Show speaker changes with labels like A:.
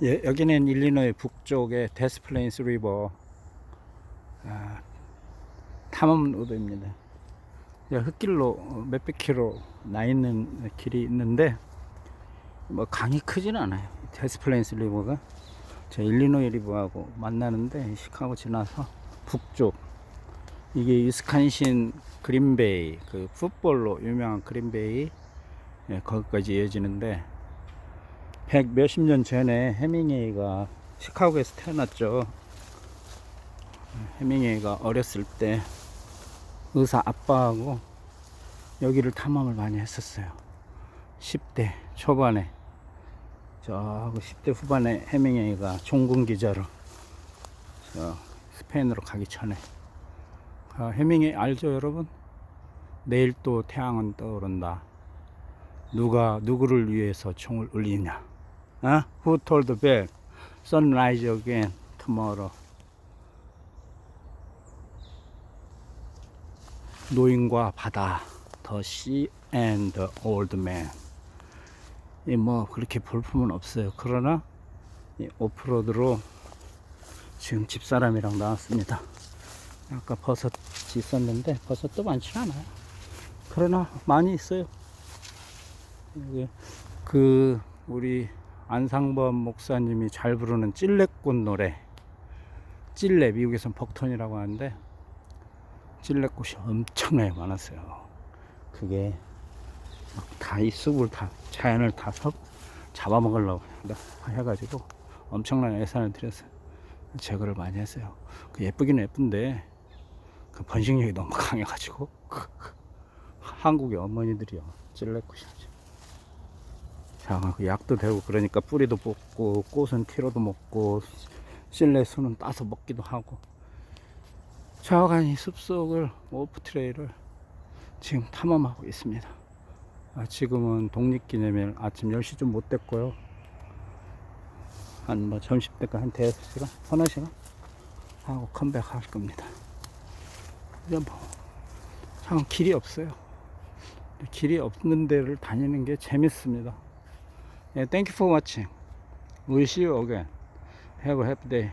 A: 예, 여기는 일리노이 북쪽의 데스플레인스 리버 아, 탐험 로드입니다. 예, 흙길로 몇백 킬로 나 있는 길이 있는데 뭐 강이 크지는 않아요. 데스플레인스 리버가 저 일리노이 리버하고 만나는데 시카고 지나서 북쪽 이게 위스칸신 그린베이 그 풋볼로 유명한 그린베이 예, 거기까지 이어지는데 백 몇십 년 전에 해밍웨이가 시카고에서 태어났죠. 해밍웨이가 어렸을 때 의사 아빠하고 여기를 탐험을 많이 했었어요. 10대 초반에 저 10대 후반에 해밍웨이가 종군 기자로 저 스페인으로 가기 전에 아, 해밍웨이 알죠 여러분? 내일 또 태양은 떠오른다. 누가 누구를 위해서 총을 울리냐? 어? Who told the bell? Sunrise again tomorrow. 노인과 바다, the sea and the old man. 이뭐 그렇게 볼품은 없어요. 그러나 이 오프로드로 지금 집사람이랑 나왔습니다. 아까 버섯이 있었는데 버섯도 많지 않아요. 그러나 많이 있어요. 그 우리 안상범 목사님이 잘 부르는 찔레꽃 노래. 찔레 미국에선 벅톤이라고 하는데 찔레꽃이 엄청나게 많았어요. 그게 다 이 숲을 다 자연을 다 섭, 잡아먹으려고 해가지고 엄청난 예산을 들였어요 제거를 많이 했어요. 그 예쁘기는 예쁜데 그 번식력이 너무 강해가지고 한국의 어머니들이요. 찔레꽃이 자, 그 약도 되고 그러니까 뿌리도 뽑고 꽃은 키로도 먹고 실내 수는 따서 먹기도 하고 좌우간 이 숲속을 오프 트레일을 지금 탐험하고 있습니다. 아, 지금은 독립기념일 아침 10시 좀못 됐고요. 한 뭐 점심 때까지 한 대여섯 시간, 서너 시간 하고 컴백할 겁니다. 이제 뭐, 참 길이 없어요. 길이 없는 데를 다니는 게 재밌습니다. Yeah, thank you for watching. We'll see you again. Have a happy day.